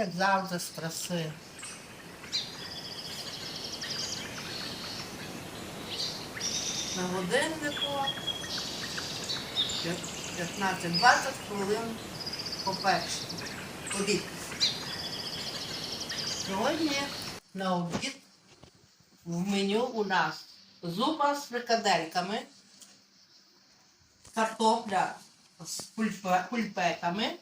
як завжди, з краси. На годиннику 15-20 хвилин попечити. Обід. Сьогодні на обід в меню у нас зупа з фрикадельками, картопля з пульпе- пульпетами.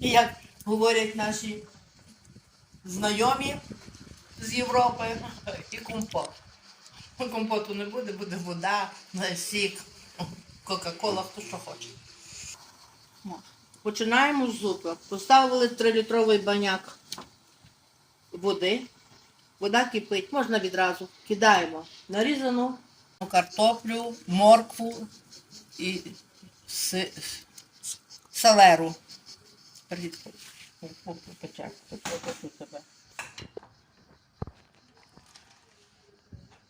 І як говорять наші знайомі з Європи, і компот. Ну, Компоту не буде, буде вода, сік, Кока-Кола, хто що хоче. Починаємо з зупи. Поставили 3-літровий баняк води. Вода кипить, можна відразу. Кидаємо нарізану картоплю, моркву і селеру. Привіт. Пече, пече тебе.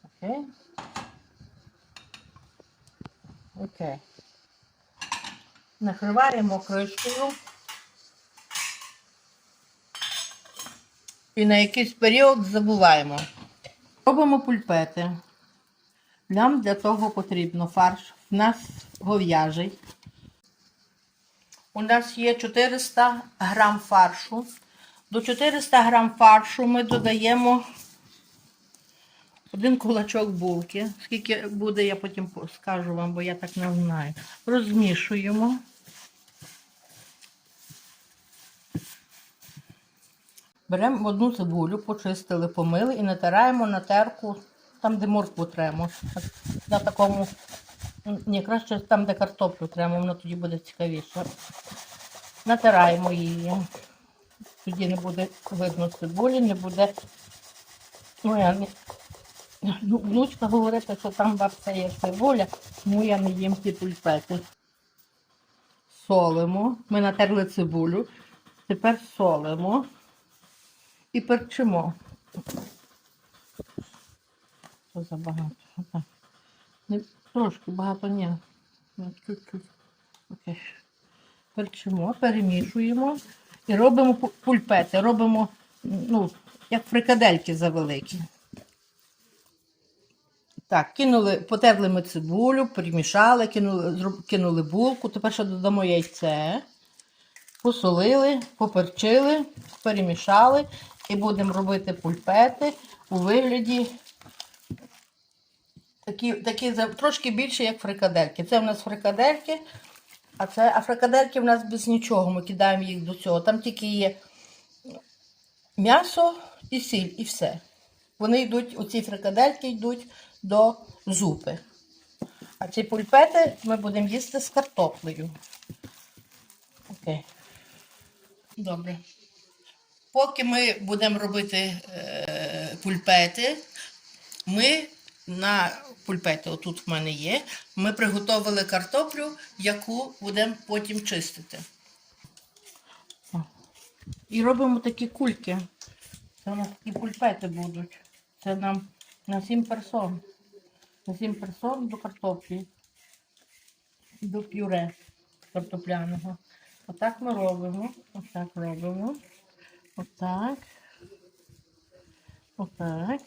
Окей. Окей. Накриваємо кришкою. І на якийсь період забуваємо. Робимо пульпети. Нам для того потрібно фарш. У нас говяжий. У нас є 400 грам фаршу. До 400 грам фаршу ми додаємо один кулачок булки. Скільки буде, я потім скажу вам, бо я так не знаю. Розмішуємо. Беремо одну цибулю, почистили, помили і натираємо на терку там, де моркву тремо. На такому, ні, краще там, де картоплю тремо, воно тоді буде цікавіше. Натираємо її. Тоді не буде видно цибулі, не буде. Ну, я не... Ну, Внучка говорить, що там бабця є цибуля, тому я не їм ті пульпети. Солимо. Ми натерли цибулю. Тепер солимо і перчимо. Що забагато? Трошки багато ні. Ну, Чуть-чуть. Перчимо, перемішуємо і робимо пульпети. Робимо, ну, як фрикадельки завеликі. Так, кинули, потерли ми цибулю, перемішали, кинули, кинули булку, тепер ще додамо яйце, посолили, поперчили, перемішали і будемо робити пульпети у вигляді такі, такі трошки більше, як фрикадельки. Це у нас фрикадельки, а це а фрикадельки в нас без нічого. Ми кидаємо їх до цього. Там тільки є м'ясо і сіль, і все. Вони йдуть, оці фрикадельки йдуть до зупи. А ці пульпети ми будемо їсти з картоплею. Окей. Добре. Поки ми будемо робити е, пульпети, ми на пульпети, отут в мене є, ми приготували картоплю, яку будемо потім чистити. І робимо такі кульки. Це у нас такі пульпети будуть. Це нам на 7 персон. На 7 персон до картоплі. До пюре картопляного. Отак ми робимо. Отак робимо. Отак. Отак.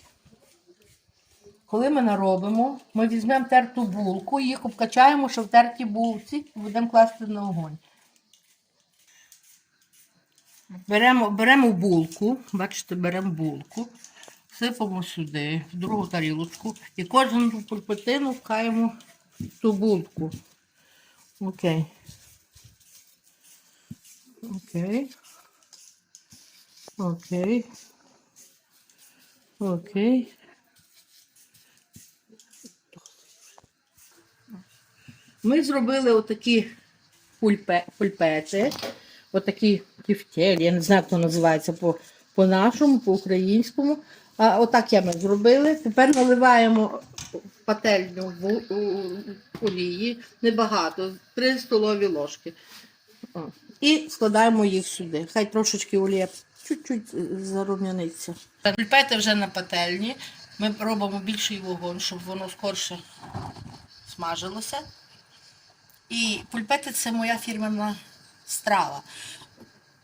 Коли ми наробимо, ми візьмемо терту булку, їх обкачаємо, що в тертій булці і будемо класти на огонь. Беремо, беремо булку, бачите, беремо булку, сипемо сюди, в другу тарілочку, і кожну пульпетину вкаємо в ту булку. Окей. Окей. Окей. Окей. Ми зробили отакі пульпе, пульпети, отакі тівтєлі, я не знаю, як то називається по, по-нашому, по-українському. А отак я ми зробили. Тепер наливаємо пательню в, у олії, небагато, 3 столові ложки. О. І складаємо їх сюди. Хай трошечки олія чуть-чуть зарум'яниться. Пульпети вже на пательні. Ми робимо більший вогонь, щоб воно скорше смажилося. І пульпети це моя фірмена страва.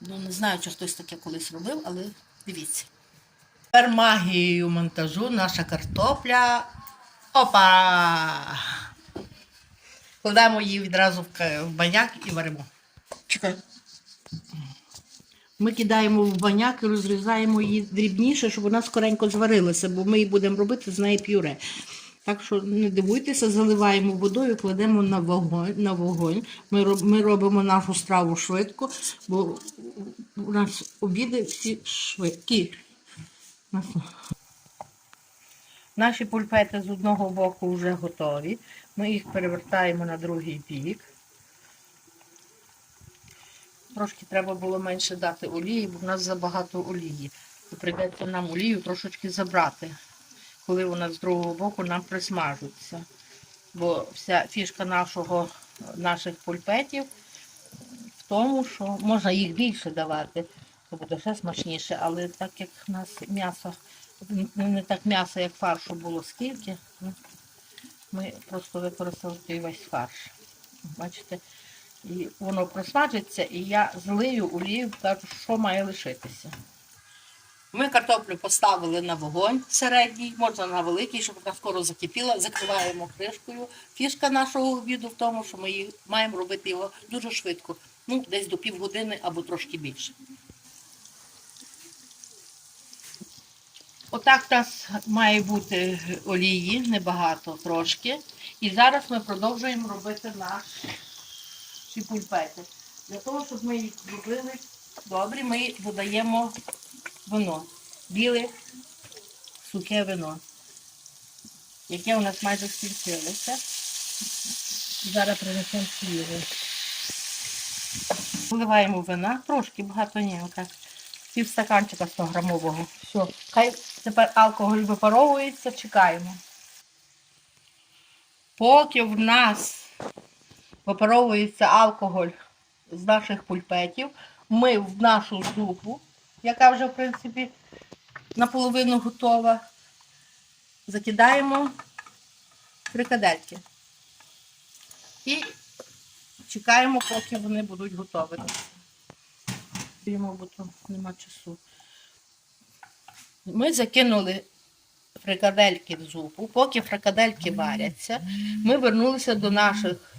Ну, не знаю, чи хтось таке колись робив, але дивіться. Тепер магією монтажу наша картопля. Опа! Кладемо її відразу в баняк і варимо. Чекай. Ми кидаємо в баняк і розрізаємо її дрібніше, щоб вона скоренько зварилася, бо ми її будемо робити з неї пюре. Так що не дивуйтеся, заливаємо водою, кладемо на вогонь. На вогонь. Ми, ми робимо нашу страву швидко, бо у нас обіди всі швидкі. Наші пульпети з одного боку вже готові. Ми їх перевертаємо на другий бік. Трошки треба було менше дати олії, бо в нас забагато олії. Прийдеться нам олію трошечки забрати, коли вона з другого боку нам присмажується. Бо вся фішка нашого, наших пульпетів в тому, що можна їх більше давати, то буде ще смачніше, але так як в нас м'ясо, не так м'ясо, як фаршу було скільки, ну, ми просто використали той весь фарш. Бачите? І воно просмажиться, і я злию олію, кажу, що має лишитися. Ми картоплю поставили на вогонь середній, можна на великий, щоб вона скоро закипіла, закриваємо кришкою. Фішка нашого обіду в тому, що ми її- маємо робити його дуже швидко, ну, десь до півгодини або трошки більше. Отак у нас має бути олії, небагато трошки. І зараз ми продовжуємо робити наші пульпети. Для того, щоб ми їх зробили добре, ми додаємо вино. Біле сухе вино, яке у нас майже скінчилося. Зараз принесемо свіже. Вливаємо вина, трошки багато ні, отак. Пів стаканчика 100 грамового. Все. Хай тепер алкоголь випаровується, чекаємо. Поки в нас випаровується алкоголь з наших пульпетів, ми в нашу зупу, яка вже, в принципі, наполовину готова, закидаємо фрикадельки. І чекаємо, поки вони будуть готові. Їмо, бо нема часу. Ми закинули фрикадельки в зупу. Поки фрикадельки варяться, ми вернулися до наших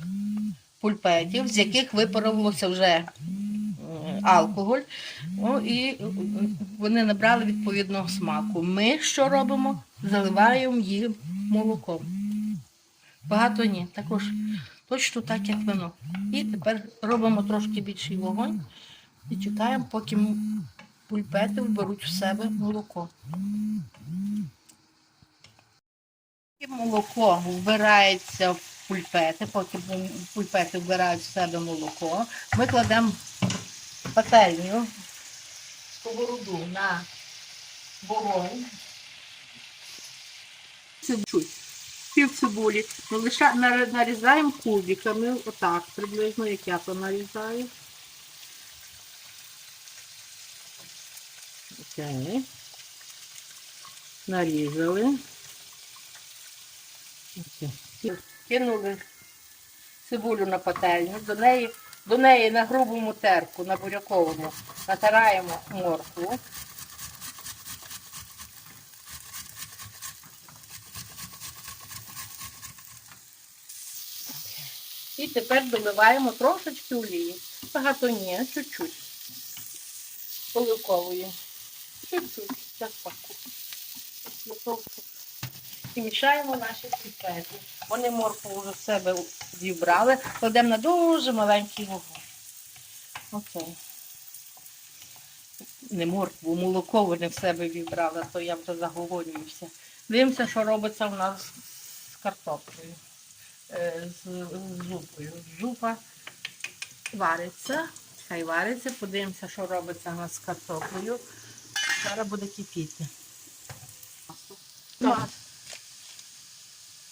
пульпетів, з яких випарувався вже алкоголь. Ну, і е, вони набрали відповідного смаку. Ми що робимо? Заливаємо їх молоком. Багато ні. Також точно так, як вино. І тепер робимо трошки більший вогонь і чекаємо, поки пульпети вберуть в себе молоко. Молоко вбирається в пульпети, поки пульпети вбирають в себе молоко, ми кладемо пательню, сковороду на вогонь. Чуть. Пів цибулі. Ми лише нарізаємо кубиками, отак, приблизно, як я то нарізаю. Окей. Нарізали. Окей. Кинули цибулю на пательню, до неї, до неї на грубому терку, на буряковому, натираємо моркву. І тепер доливаємо трошечки олії. Багато ні, чуть-чуть. Оливкової. Чуть-чуть. І мішаємо наші ціпети. Вони моркву вже в себе зібрали. Кладемо на дуже маленький вогонь. Оце. Не моркву, молоко вони в себе вібрали, то я вже заговорююся. Дивимося, що робиться у нас з картоплею, е, з, з зупою. Зупа вариться, хай вариться, подивимося, що робиться у нас з картоплею. Зараз буде кипіти.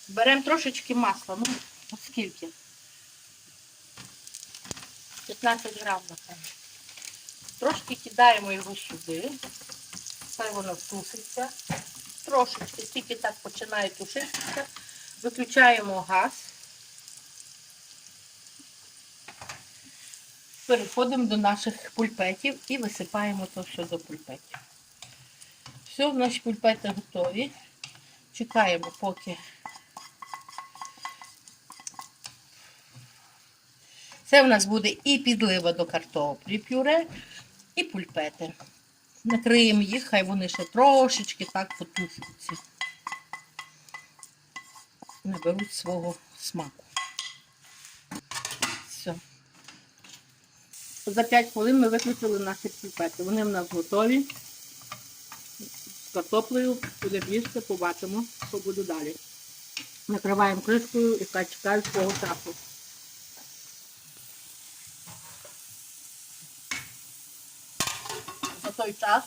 Беремо трошечки масла, ну, от скільки? 15 грам, напевно. Трошки кидаємо його сюди. Хай воно тушиться. Трошечки, тільки так починає тушитися. Виключаємо газ. переходимо до наших пульпетів і висипаємо то все до пульпетів. Все, наші пульпети готові. Чекаємо, поки це в нас буде і підлива до картоплі пюре, і пульпети. Накриємо їх, хай вони ще трошечки так потушаться. Наберуть свого смаку. Все. За 5 хвилин ми виключили наші пульпети. Вони в нас готові. З картоплею буде їсти, побачимо, що буде далі. Накриваємо кришкою і чекають свого часу. Той час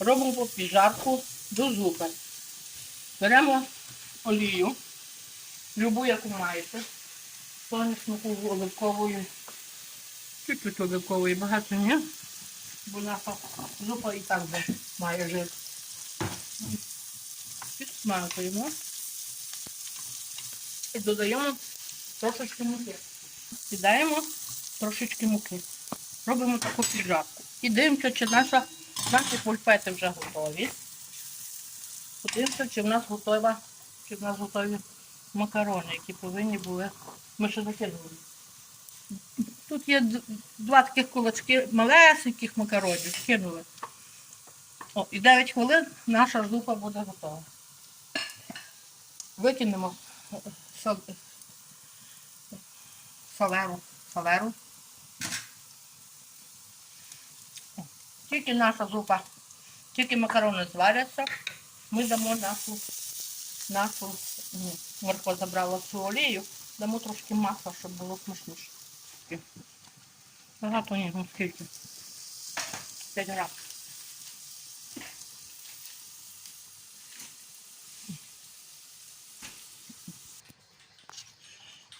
робимо піджарку до зупи. Беремо олію, любу, яку маєте, соняшнику оливковою, чуть-чуть оливкової, багато ні, бо наша зупа і так вже має жир. Підсмакуємо і додаємо трошечки муки. Кидаємо трошечки муки. Робимо таку піджарку. І дивимося, чи наша, наші пульпети вже готові. Подивимося, чи в нас готова, чи в нас готові макарони, які повинні були. Ми ще закинули. Тут є два таких кулачки малесеньких макаронів, кинули. О, і 9 хвилин наша зупа буде готова. Викинемо е, сал- салеру. салеру. Тільки наша зупа, тільки макарони зваряться, ми дамо нашу, нашу м, морква забрала всю олію, дамо трошки масла, щоб було смачніше. Багато ні, ну скільки. 5 грам.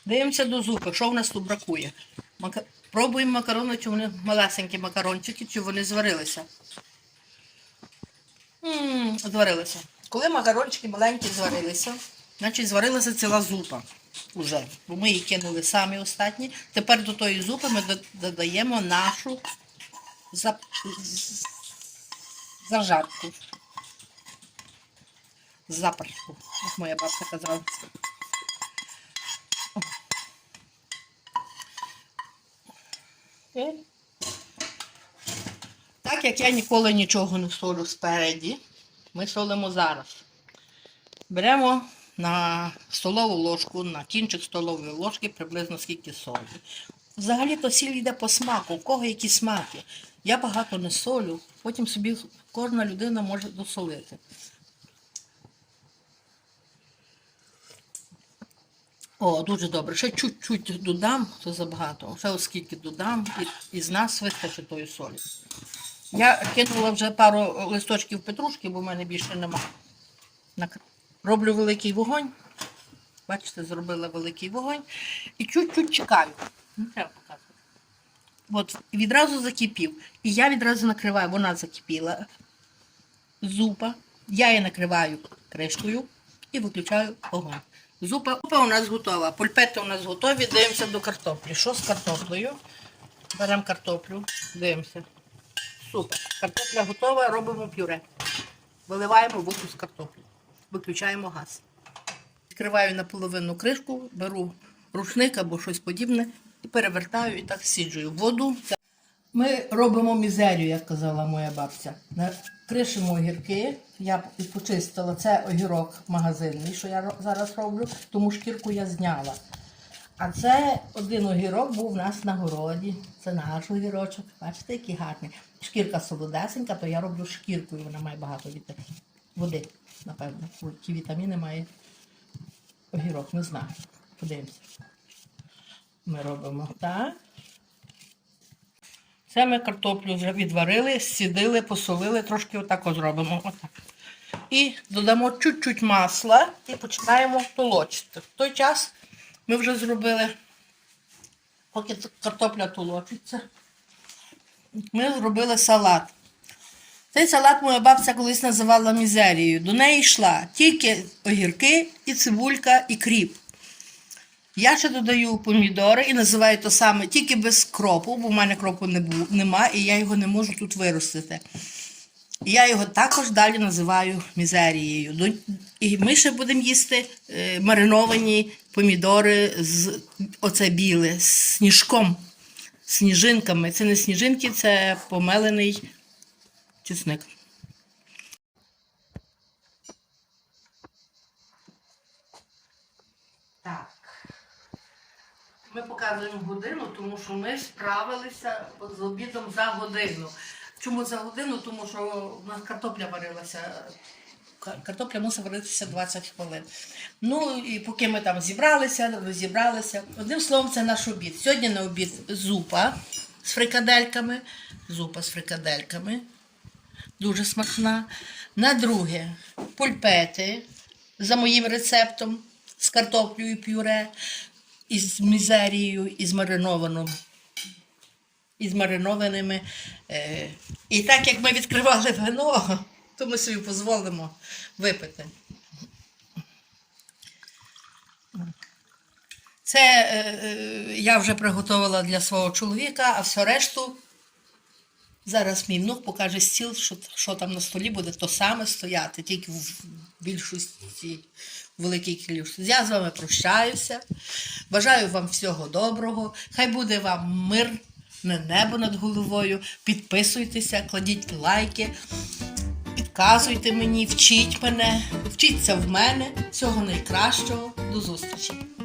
Дивимося до зупи, що в нас тут бракує. Пробуємо макарони, чи вони малесенькі макарончики, чи вони зварилися. м зварилися. Коли макарончики маленькі зварилися, значить зварилася ціла зупа уже. Бо ми її кинули самі останні. Тепер до тої зупи ми додаємо нашу зап... зажарку. Запарку, як моя бабка казала. Так як я ніколи нічого не солю спереді, ми солимо зараз. Беремо на столову ложку, на кінчик столової ложки приблизно скільки солі. Взагалі-то сіль йде по смаку, у кого які смаки. Я багато не солю, потім собі кожна людина може досолити. О, дуже добре. Ще чуть-чуть додам, то забагато. Ще оскільки додам, і, з нас вистачить тої солі. Я кинула вже пару листочків петрушки, бо в мене більше нема. Роблю великий вогонь. Бачите, зробила великий вогонь. І чуть-чуть чекаю. Не треба показувати. От відразу закипів. І я відразу накриваю, вона закипіла. Зупа. Я її накриваю кришкою і виключаю огонь. Зупа, у нас готова. Пульпети у нас готові. Дивимося до картоплі. Що з картоплею? Беремо картоплю, дивимося. Супер. Картопля готова, робимо пюре. Виливаємо воду з картоплі. Виключаємо газ. Відкриваю наполовину кришку, беру рушник або щось подібне і перевертаю і так сіджую воду. Ми робимо мізерію, як казала моя бабця. Кришимо огірки. Я почистила. Це огірок магазинний, що я зараз роблю, тому шкірку я зняла. А це один огірок був у нас на городі. Це наш огірочок. Бачите, який гарний. Шкірка солодесенька, то я роблю шкіркою, вона має багато віта- води, напевно. Які вітаміни має огірок, не знаю. Подивимося. Ми робимо так. Це ми картоплю вже відварили, сідили, посолили, трошки отак от зробимо. Отак. І додамо чуть-чуть масла і починаємо толочити. В той час ми вже зробили, поки картопля толочиться, ми зробили салат. Цей салат моя бабця колись називала мізерією. До неї йшла тільки огірки і цибулька, і кріп. Я ще додаю помідори і називаю то саме тільки без кропу, бо в мене кропу не бу, нема, і я його не можу тут виростити. Я його також далі називаю мізерією. І ми ще будемо їсти е, мариновані помідори з оце біле, з сніжком, сніжинками. Це не сніжинки, це помелений чесник. Ми показуємо годину, тому що ми справилися з обідом за годину. Чому за годину? Тому що у нас картопля варилася. Картопля мусить варитися 20 хвилин. Ну і поки ми там зібралися, розібралися. Одним словом, це наш обід. Сьогодні на обід зупа з фрикадельками. Зупа з фрикадельками. Дуже смачна. На друге пульпети за моїм рецептом з картоплею і пюре, із мізерією, із маринованим. Із маринованими. Е, і так як ми відкривали вино, то ми собі дозволимо випити. Це е, е, я вже приготувала для свого чоловіка, а все решту Зараз мій внук покаже стіл, що, що там на столі буде то саме стояти, тільки в більшості в великій кількості. Я з вами прощаюся. Бажаю вам всього доброго. Хай буде вам мир на небо над головою. Підписуйтеся, кладіть лайки, підказуйте мені, вчіть мене, вчіться в мене. Всього найкращого. До зустрічі!